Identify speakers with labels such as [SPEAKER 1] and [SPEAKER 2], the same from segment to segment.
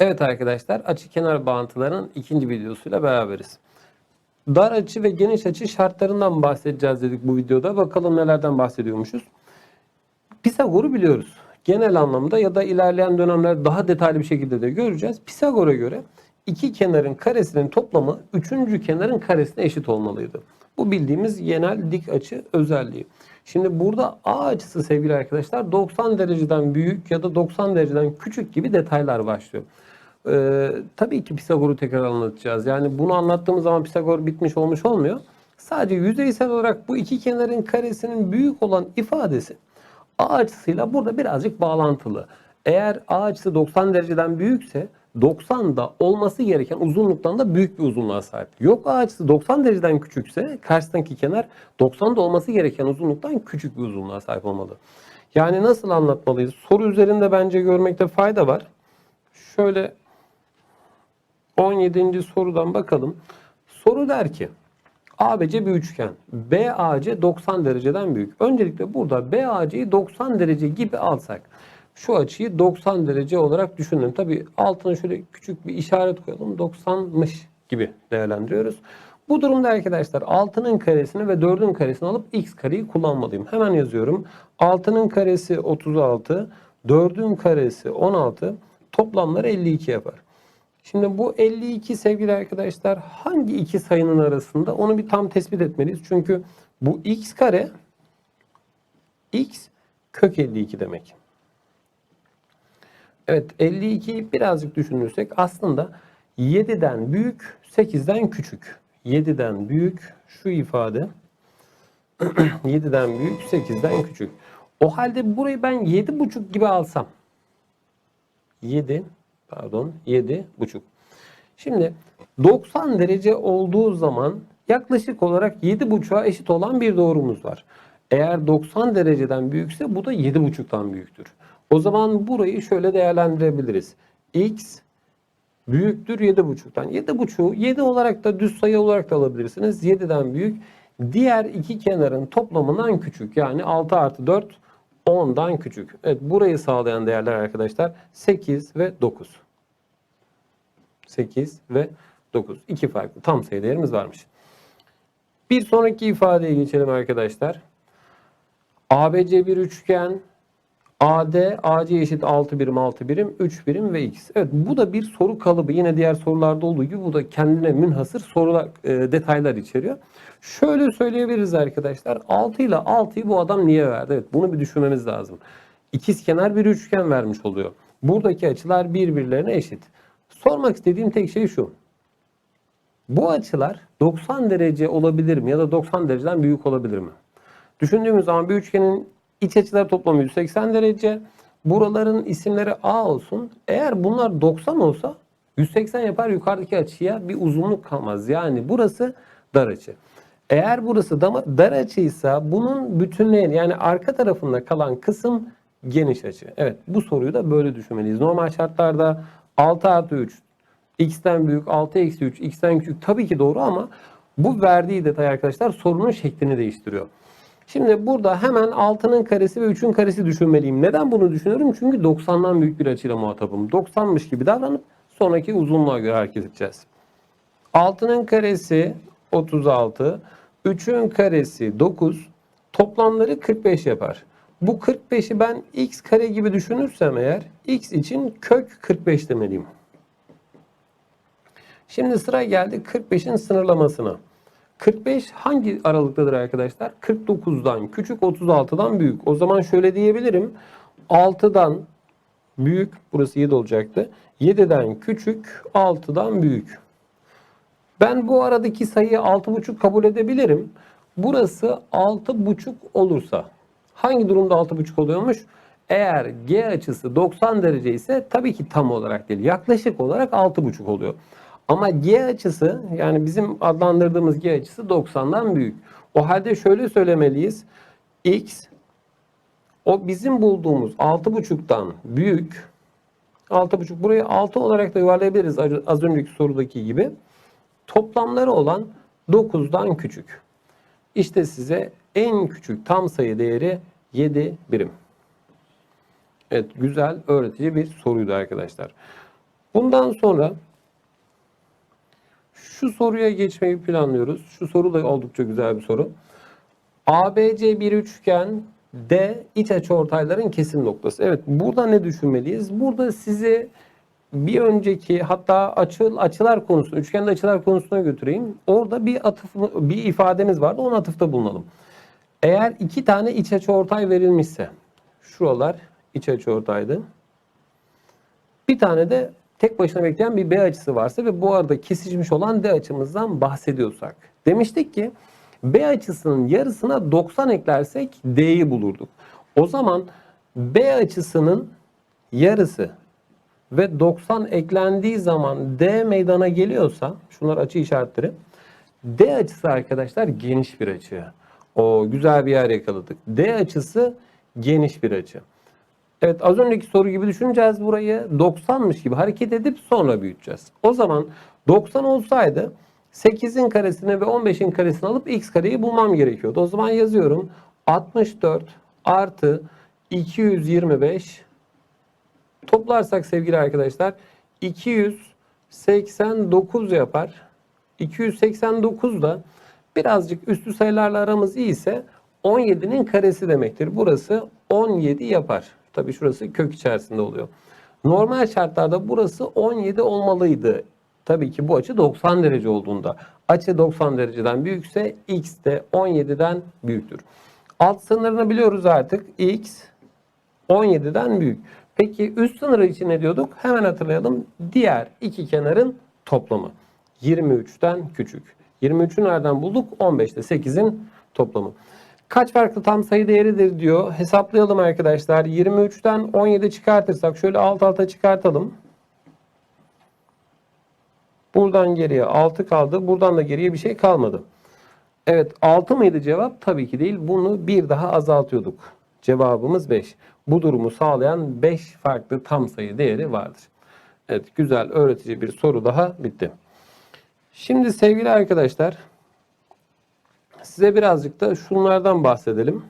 [SPEAKER 1] Evet arkadaşlar açı kenar bağıntılarının ikinci videosuyla beraberiz. Dar açı ve geniş açı şartlarından bahsedeceğiz dedik bu videoda. Bakalım nelerden bahsediyormuşuz. Pisagor'u biliyoruz. Genel anlamda ya da ilerleyen dönemler daha detaylı bir şekilde de göreceğiz. Pisagor'a göre iki kenarın karesinin toplamı üçüncü kenarın karesine eşit olmalıydı. Bu bildiğimiz genel dik açı özelliği. Şimdi burada A açısı sevgili arkadaşlar 90 dereceden büyük ya da 90 dereceden küçük gibi detaylar başlıyor. Ee, tabii ki Pisagor'u tekrar anlatacağız. Yani bunu anlattığımız zaman Pisagor bitmiş olmuş olmuyor. Sadece yüzeysel olarak bu iki kenarın karesinin büyük olan ifadesi A açısıyla burada birazcık bağlantılı. Eğer A açısı 90 dereceden büyükse 90 da olması gereken uzunluktan da büyük bir uzunluğa sahip. Yok A açısı 90 dereceden küçükse karşısındaki kenar 90 da olması gereken uzunluktan küçük bir uzunluğa sahip olmalı. Yani nasıl anlatmalıyız? Soru üzerinde bence görmekte fayda var. Şöyle 17. sorudan bakalım. Soru der ki ABC bir üçgen. BAC 90 dereceden büyük. Öncelikle burada BAC'yi 90 derece gibi alsak. Şu açıyı 90 derece olarak düşünelim. Tabi altına şöyle küçük bir işaret koyalım. 90'mış gibi değerlendiriyoruz. Bu durumda arkadaşlar 6'nın karesini ve 4'ün karesini alıp x kareyi kullanmalıyım. Hemen yazıyorum. 6'nın karesi 36, 4'ün karesi 16, toplamları 52 yapar. Şimdi bu 52 sevgili arkadaşlar hangi iki sayının arasında onu bir tam tespit etmeliyiz. Çünkü bu x kare x kök 52 demek. Evet 52'yi birazcık düşünürsek aslında 7'den büyük 8'den küçük. 7'den büyük şu ifade 7'den büyük 8'den küçük. O halde burayı ben 7,5 gibi alsam 7 pardon 7 buçuk. Şimdi 90 derece olduğu zaman yaklaşık olarak 7 buçuğa eşit olan bir doğrumuz var. Eğer 90 dereceden büyükse bu da 7 buçuktan büyüktür. O zaman burayı şöyle değerlendirebiliriz. X büyüktür 7 buçuktan. 7 buçuğu 7 olarak da düz sayı olarak da alabilirsiniz. 7'den büyük. Diğer iki kenarın toplamından küçük. Yani 6 artı 4 10'dan küçük. Evet burayı sağlayan değerler arkadaşlar 8 ve 9. 8 ve 9. İki farklı tam sayı değerimiz varmış. Bir sonraki ifadeye geçelim arkadaşlar. ABC bir üçgen. AD, AC eşit 6 birim, 6 birim, 3 birim ve x. Evet bu da bir soru kalıbı. Yine diğer sorularda olduğu gibi bu da kendine münhasır sorular, e, detaylar içeriyor. Şöyle söyleyebiliriz arkadaşlar. 6 ile 6'yı bu adam niye verdi? Evet bunu bir düşünmemiz lazım. İkiz kenar bir üçgen vermiş oluyor. Buradaki açılar birbirlerine eşit. Sormak istediğim tek şey şu. Bu açılar 90 derece olabilir mi ya da 90 dereceden büyük olabilir mi? Düşündüğümüz zaman bir üçgenin iç açılar toplamı 180 derece. Buraların isimleri A olsun. Eğer bunlar 90 olsa 180 yapar yukarıdaki açıya bir uzunluk kalmaz. Yani burası dar açı. Eğer burası dar açıysa bunun bütünleyen yani arka tarafında kalan kısım geniş açı. Evet bu soruyu da böyle düşünmeliyiz. Normal şartlarda 6 artı 3 x'ten büyük 6 eksi 3 x'ten küçük tabii ki doğru ama bu verdiği detay arkadaşlar sorunun şeklini değiştiriyor. Şimdi burada hemen 6'nın karesi ve 3'ün karesi düşünmeliyim. Neden bunu düşünüyorum? Çünkü 90'dan büyük bir açıyla muhatabım. 90'mış gibi davranıp sonraki uzunluğa göre hareket edeceğiz. 6'nın karesi 36, 3'ün karesi 9, toplamları 45 yapar. Bu 45'i ben x kare gibi düşünürsem eğer x için kök 45 demeliyim. Şimdi sıra geldi 45'in sınırlamasına. 45 hangi aralıktadır arkadaşlar? 49'dan küçük 36'dan büyük. O zaman şöyle diyebilirim. 6'dan büyük burası 7 olacaktı. 7'den küçük 6'dan büyük. Ben bu aradaki sayıyı 6,5 kabul edebilirim. Burası 6,5 olursa hangi durumda 6,5 oluyormuş? Eğer G açısı 90 derece ise tabii ki tam olarak değil. Yaklaşık olarak 6,5 oluyor. Ama G açısı yani bizim adlandırdığımız G açısı 90'dan büyük. O halde şöyle söylemeliyiz. X o bizim bulduğumuz 6,5'tan büyük. 6,5 burayı 6 olarak da yuvarlayabiliriz az önceki sorudaki gibi. Toplamları olan 9'dan küçük. İşte size en küçük tam sayı değeri 7 birim. Evet güzel öğretici bir soruydu arkadaşlar. Bundan sonra şu soruya geçmeyi planlıyoruz. Şu soru da oldukça güzel bir soru. ABC bir üçgen D iç açı ortayların kesim noktası. Evet burada ne düşünmeliyiz? Burada sizi bir önceki hatta açı, açılar konusunda, üçgende açılar konusuna götüreyim. Orada bir atıf, bir ifademiz vardı. Ona atıfta bulunalım. Eğer iki tane iç açı ortay verilmişse, şuralar iç açı ortaydı. Bir tane de tek başına bekleyen bir B açısı varsa ve bu arada kesişmiş olan D açımızdan bahsediyorsak. Demiştik ki B açısının yarısına 90 eklersek D'yi bulurduk. O zaman B açısının yarısı ve 90 eklendiği zaman D meydana geliyorsa, şunlar açı işaretleri. D açısı arkadaşlar geniş bir açı. O güzel bir yer yakaladık. D açısı geniş bir açı. Evet az önceki soru gibi düşüneceğiz burayı. 90'mış gibi hareket edip sonra büyüteceğiz. O zaman 90 olsaydı 8'in karesini ve 15'in karesini alıp x kareyi bulmam gerekiyordu. O zaman yazıyorum. 64 artı 225 toplarsak sevgili arkadaşlar 289 yapar. 289 da birazcık üstü sayılarla aramız iyi ise 17'nin karesi demektir. Burası 17 yapar. Tabii şurası kök içerisinde oluyor. Normal şartlarda burası 17 olmalıydı. Tabii ki bu açı 90 derece olduğunda. Açı 90 dereceden büyükse x de 17'den büyüktür. Alt sınırını biliyoruz artık. x 17'den büyük. Peki üst sınırı için ne diyorduk? Hemen hatırlayalım. Diğer iki kenarın toplamı. 23'ten küçük. 23'ü nereden bulduk? 15'te 8'in toplamı. Kaç farklı tam sayı değeridir diyor. Hesaplayalım arkadaşlar. 23'ten 17 çıkartırsak şöyle alt alta çıkartalım. Buradan geriye 6 kaldı. Buradan da geriye bir şey kalmadı. Evet 6 mıydı cevap? Tabii ki değil. Bunu bir daha azaltıyorduk. Cevabımız 5. Bu durumu sağlayan 5 farklı tam sayı değeri vardır. Evet güzel öğretici bir soru daha bitti. Şimdi sevgili arkadaşlar size birazcık da şunlardan bahsedelim.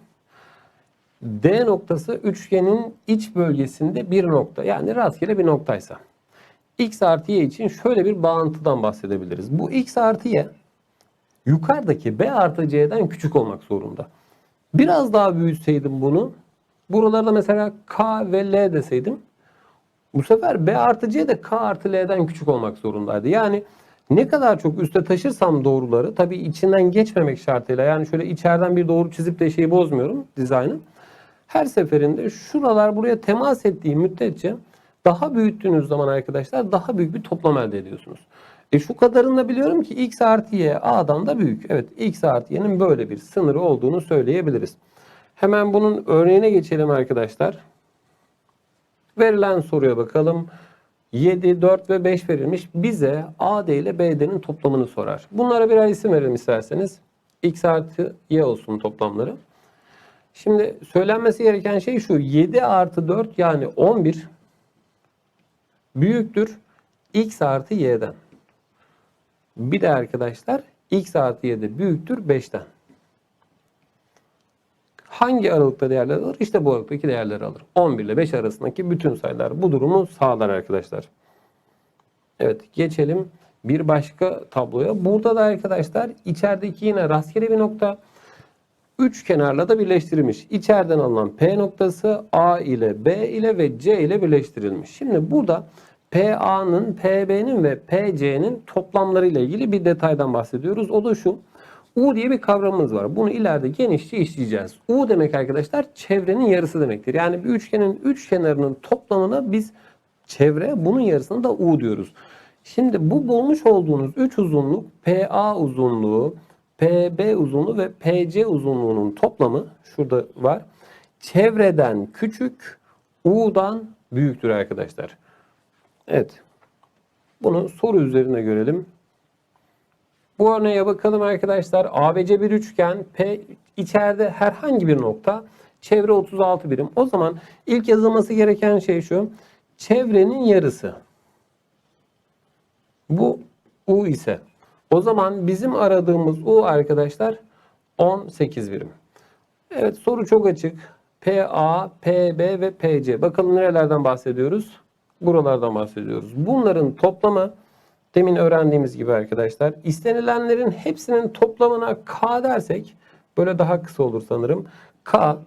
[SPEAKER 1] D noktası üçgenin iç bölgesinde bir nokta. Yani rastgele bir noktaysa. X artı Y için şöyle bir bağıntıdan bahsedebiliriz. Bu X artı Y yukarıdaki B artı C'den küçük olmak zorunda. Biraz daha büyütseydim bunu buralarda mesela K ve L deseydim bu sefer B artı C de K artı L'den küçük olmak zorundaydı. Yani ne kadar çok üste taşırsam doğruları tabii içinden geçmemek şartıyla yani şöyle içeriden bir doğru çizip de şeyi bozmuyorum dizaynı. Her seferinde şuralar buraya temas ettiği müddetçe daha büyüttüğünüz zaman arkadaşlar daha büyük bir toplam elde ediyorsunuz. E şu kadarını da biliyorum ki x artı y a'dan da büyük. Evet x artı y'nin böyle bir sınırı olduğunu söyleyebiliriz. Hemen bunun örneğine geçelim arkadaşlar. Verilen soruya bakalım. 7, 4 ve 5 verilmiş. Bize AD ile BD'nin toplamını sorar. Bunlara birer isim verelim isterseniz. X artı Y olsun toplamları. Şimdi söylenmesi gereken şey şu. 7 artı 4 yani 11 büyüktür X artı Y'den. Bir de arkadaşlar X artı Y büyüktür 5'ten. Hangi aralıkta değerler alır? İşte bu aralıktaki değerleri alır. 11 ile 5 arasındaki bütün sayılar bu durumu sağlar arkadaşlar. Evet geçelim bir başka tabloya. Burada da arkadaşlar içerideki yine rastgele bir nokta üç kenarla da birleştirilmiş. İçeriden alınan P noktası A ile B ile ve C ile birleştirilmiş. Şimdi burada PA'nın, PB'nin ve PC'nin toplamları ile ilgili bir detaydan bahsediyoruz. O da şu. U diye bir kavramımız var. Bunu ileride genişçe işleyeceğiz. U demek arkadaşlar çevrenin yarısı demektir. Yani bir üçgenin üç kenarının toplamına biz çevre bunun yarısına da U diyoruz. Şimdi bu bulmuş olduğunuz 3 uzunluk PA uzunluğu, PB uzunluğu ve PC uzunluğunun toplamı şurada var. Çevreden küçük, U'dan büyüktür arkadaşlar. Evet. Bunu soru üzerine görelim. Bu örneğe bakalım arkadaşlar. ABC bir üçgen. P içeride herhangi bir nokta. Çevre 36 birim. O zaman ilk yazılması gereken şey şu. Çevrenin yarısı. Bu U ise. O zaman bizim aradığımız U arkadaşlar 18 birim. Evet soru çok açık. PA, PB ve PC. Bakalım nerelerden bahsediyoruz? buralardan bahsediyoruz. Bunların toplamı demin öğrendiğimiz gibi arkadaşlar istenilenlerin hepsinin toplamına k dersek böyle daha kısa olur sanırım. K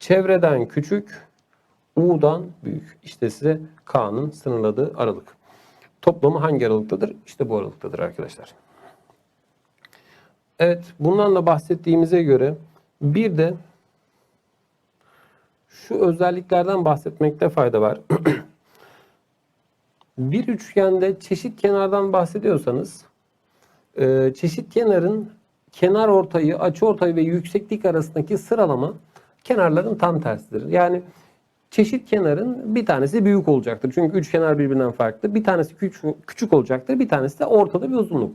[SPEAKER 1] çevreden küçük, U'dan büyük. İşte size K'nın sınırladığı aralık. Toplamı hangi aralıktadır? İşte bu aralıktadır arkadaşlar. Evet, bundan da bahsettiğimize göre bir de şu özelliklerden bahsetmekte fayda var. bir üçgende çeşit kenardan bahsediyorsanız e, çeşit kenarın kenar ortayı, açı ortayı ve yükseklik arasındaki sıralama kenarların tam tersidir. Yani çeşit kenarın bir tanesi büyük olacaktır. Çünkü üç kenar birbirinden farklı. Bir tanesi küçük, olacaktır. Bir tanesi de ortada bir uzunluk.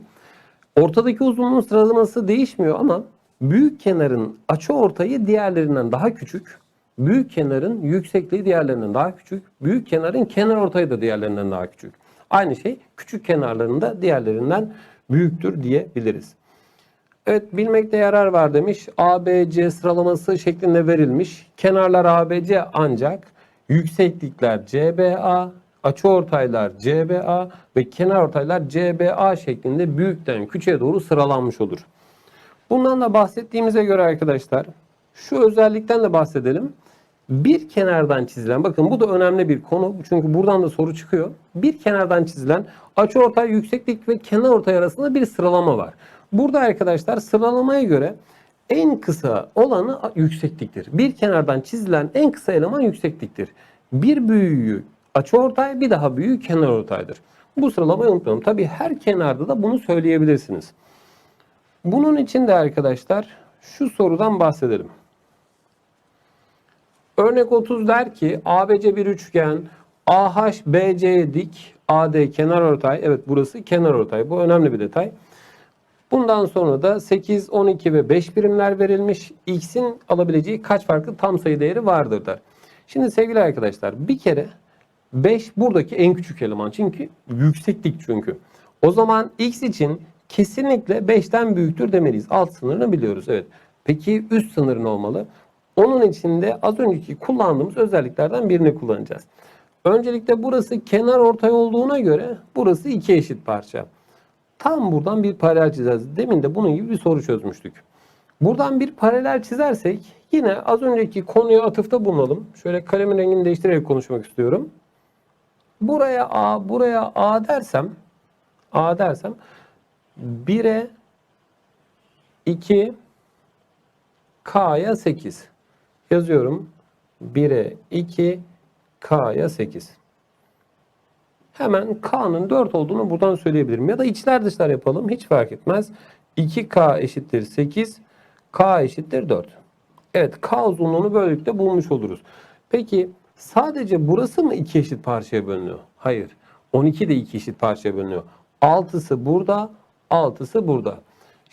[SPEAKER 1] Ortadaki uzunluğun sıralaması değişmiyor ama büyük kenarın açı ortayı diğerlerinden daha küçük. Büyük kenarın yüksekliği diğerlerinden daha küçük. Büyük kenarın kenar ortayı da diğerlerinden daha küçük. Aynı şey küçük kenarlarında diğerlerinden büyüktür diyebiliriz. Evet bilmekte yarar var demiş. ABC sıralaması şeklinde verilmiş. Kenarlar ABC ancak yükseklikler CBA, açıortaylar CBA ve kenarortaylar CBA şeklinde büyükten küçüğe doğru sıralanmış olur. Bundan da bahsettiğimize göre arkadaşlar şu özellikten de bahsedelim. Bir kenardan çizilen bakın bu da önemli bir konu çünkü buradan da soru çıkıyor. Bir kenardan çizilen açıortay, yükseklik ve kenarortay arasında bir sıralama var. Burada arkadaşlar sıralamaya göre en kısa olanı yüksekliktir. Bir kenardan çizilen en kısa eleman yüksekliktir. Bir büyüğü açıortay, bir daha büyüğü kenarortaydır. Bu sıralamayı unutmayalım. Tabii her kenarda da bunu söyleyebilirsiniz. Bunun için de arkadaşlar şu sorudan bahsedelim. Örnek 30 der ki ABC bir üçgen AH BC'ye dik AD kenarortay. Evet burası kenarortay. Bu önemli bir detay. Bundan sonra da 8, 12 ve 5 birimler verilmiş. X'in alabileceği kaç farklı tam sayı değeri vardır der. Şimdi sevgili arkadaşlar bir kere 5 buradaki en küçük eleman. Çünkü yükseklik çünkü. O zaman X için kesinlikle 5'ten büyüktür demeliyiz. Alt sınırını biliyoruz. Evet. Peki üst sınırı ne olmalı? Onun için de az önceki kullandığımız özelliklerden birini kullanacağız. Öncelikle burası kenar ortay olduğuna göre burası iki eşit parça. Tam buradan bir paralel çizeceğiz. Demin de bunun gibi bir soru çözmüştük. Buradan bir paralel çizersek yine az önceki konuya atıfta bulunalım. Şöyle kalemin rengini değiştirerek konuşmak istiyorum. Buraya A, buraya A dersem A dersem 1'e 2 K'ya 8 yazıyorum. 1'e 2 K'ya 8. Hemen K'nın 4 olduğunu buradan söyleyebilirim. Ya da içler dışlar yapalım. Hiç fark etmez. 2K eşittir 8. K eşittir 4. Evet K uzunluğunu böylelikle bulmuş oluruz. Peki sadece burası mı iki eşit parçaya bölünüyor? Hayır. 12 de iki eşit parçaya bölünüyor. 6'sı burada, 6'sı burada.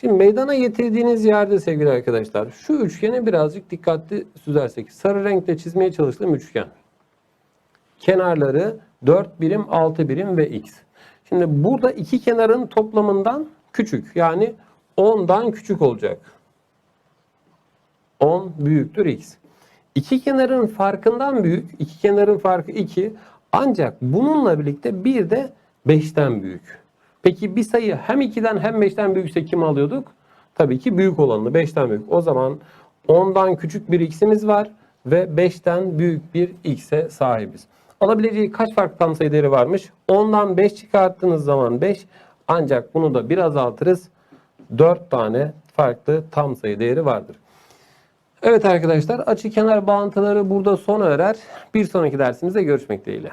[SPEAKER 1] Şimdi meydana getirdiğiniz yerde sevgili arkadaşlar şu üçgene birazcık dikkatli süzersek. Sarı renkle çizmeye çalıştığım üçgen. Kenarları 4 birim, 6 birim ve x. Şimdi burada iki kenarın toplamından küçük. Yani 10'dan küçük olacak. 10 büyüktür x. İki kenarın farkından büyük. iki kenarın farkı 2. Ancak bununla birlikte bir de 5'ten büyük. Peki bir sayı hem 2'den hem 5'ten büyükse kim alıyorduk? Tabii ki büyük olanını 5'ten büyük. O zaman 10'dan küçük bir x'imiz var ve 5'ten büyük bir x'e sahibiz. Alabileceği kaç farklı tam sayı değeri varmış? 10'dan 5 çıkarttığınız zaman 5 ancak bunu da bir azaltırız. 4 tane farklı tam sayı değeri vardır. Evet arkadaşlar açı kenar bağıntıları burada sona erer. Bir sonraki dersimizde görüşmek dileğiyle.